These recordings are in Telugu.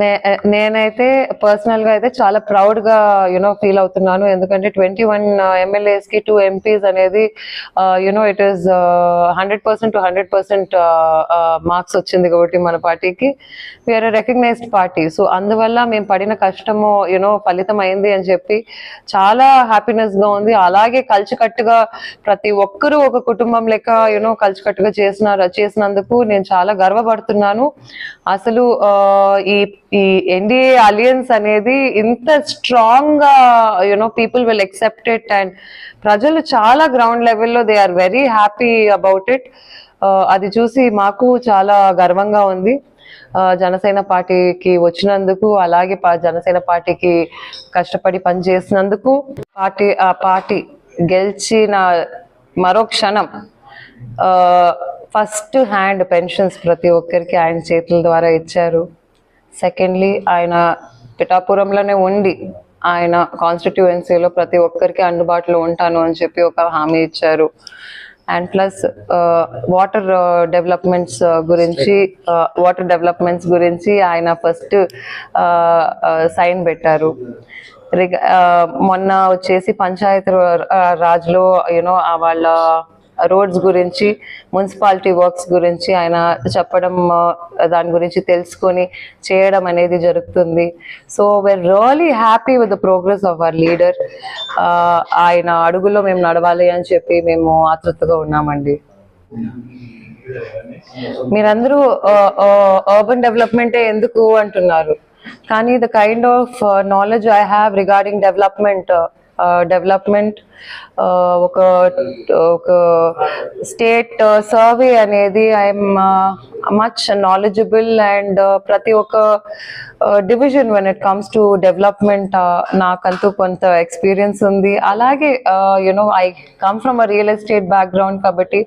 నే- నేనైతే పర్సనల్గా అయితే చాలా ప్రౌడ్గా యునో ఫీల్ అవుతున్నాను. ఎందుకంటే ట్వంటీ వన్ ఎమ్మెల్యేస్కి టూ ఎంపీస్ అనేది you know it is hundred percent to hundred percent marks వచ్చింది కాబట్టి మన పార్టీకి. వీఆర్ రికగ్నైజ్డ్ పార్టీ సో అందువల్ల మేము పడిన కష్టము యునో ఫలితం అయింది అని చెప్పి చాలా హ్యాపీనెస్గా ఉంది. అలాగే కలిసికట్టుగా ప్రతి ఒక్కరూ ఒక కుటుంబం లెక్క యునో కలిసికట్టుగా చేసిన చేసినందుకు నేను చాలా గర్వపడుతున్నాను. అసలు uh, ఈ ఈ ఎన్డీఏ అలియన్స్ అనేది ఇంత స్ట్రాంగ్గా you know people will accept it and ప్రజలు చాలా గ్రౌండ్ లెవెల్లో they are very happy about it అది చూసి మాకు చాలా గర్వంగా ఉంది. జనసేన పార్టీకి వచ్చినందుకు అలాగే జనసేన పార్టీకి కష్టపడి పనిచేసినందుకు పార్టీ ఆ పార్టీ గెలిచిన మరో క్షణం ఫస్ట్ హ్యాండ్ పెన్షన్స్ ప్రతి ఒక్కరికి ఆయన చేతుల ద్వారా ఇచ్చారు. సెకండ్లీ ఆయన పిఠాపురంలోనే ఉండి ఆయన కాన్స్టిట్యుయెన్సీలో ప్రతి ఒక్కరికి అందుబాటులో ఉంటాను అని చెప్పి ఒక హామీ ఇచ్చారు. అండ్ ప్లస్ వాటర్ డెవలప్మెంట్స్ గురించి uh, వాటర్ డెవలప్మెంట్స్ గురించి ఆయన ఫస్ట్ సైన్ uh, uh, పెట్టారు. మొన్న వచ్చేసి పంచాయత్ రాజ్లో యూనో వాళ్ళ రోడ్స్ గురించి మున్సిపాలిటీ వర్క్స్ గురించి ఆయన చెప్పడం దాని గురించి తెలుసుకొని చేయడం అనేది జరుగుతుంది. So we're really happy with the progress of our leader ఆయన అడుగులో మేము నడవాలి అని చెప్పి మేము ఆతృతగా ఉన్నామండి. మీరందరూ అర్బన్ డెవలప్మెంటే ఎందుకు అంటున్నారు? కానీ the kind of knowledge I have regarding development development ఒక ఒక స్టేట్ సర్వే అనేది ఐఎమ్ మచ్ నాలెడ్జబుల్ అండ్ ప్రతి ఒక్క division when it comes to development నాకంతూ కొంత ఎక్స్పీరియన్స్ ఉంది. అలాగే you know I come from a real estate background కాబట్టి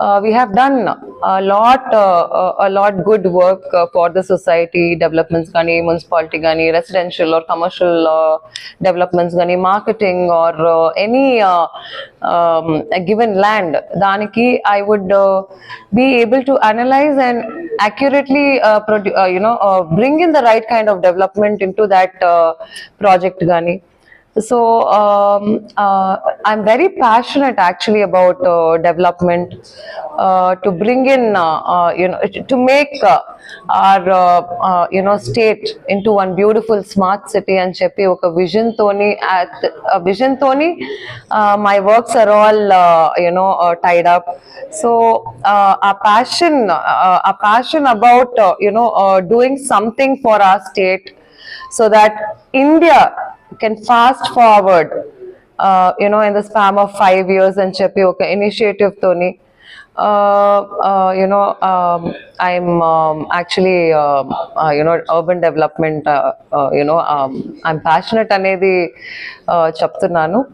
uh, we have done a lot uh, uh, a lot good work uh, for the society developments gani municipality gani residential or commercial uh, developments gani marketing or uh, any uh, um, given land. daniki i would uh, be able to analyze and accurately uh, uh, you know uh, bring in the right kind of development into that uh, project gani so um, uh, I'm very passionate actually about uh, development uh, to bring in, uh, uh, you know, to make uh, our, uh, uh, you know, state into one beautiful smart city and cheppi, Oka vision Tony at uh, vision Tony. Uh, my works are all, uh, you know, uh, tied up. So uh, our passion, uh, our passion about, uh, you know, uh, doing something for our state so that India can fast forward uh, you know in the span of five years and chepi okay. initiative Tony. uh, uh, you know um, i'm um, actually um, uh, you know urban development uh, uh, you know um, i'm passionate anedi cheptunnanu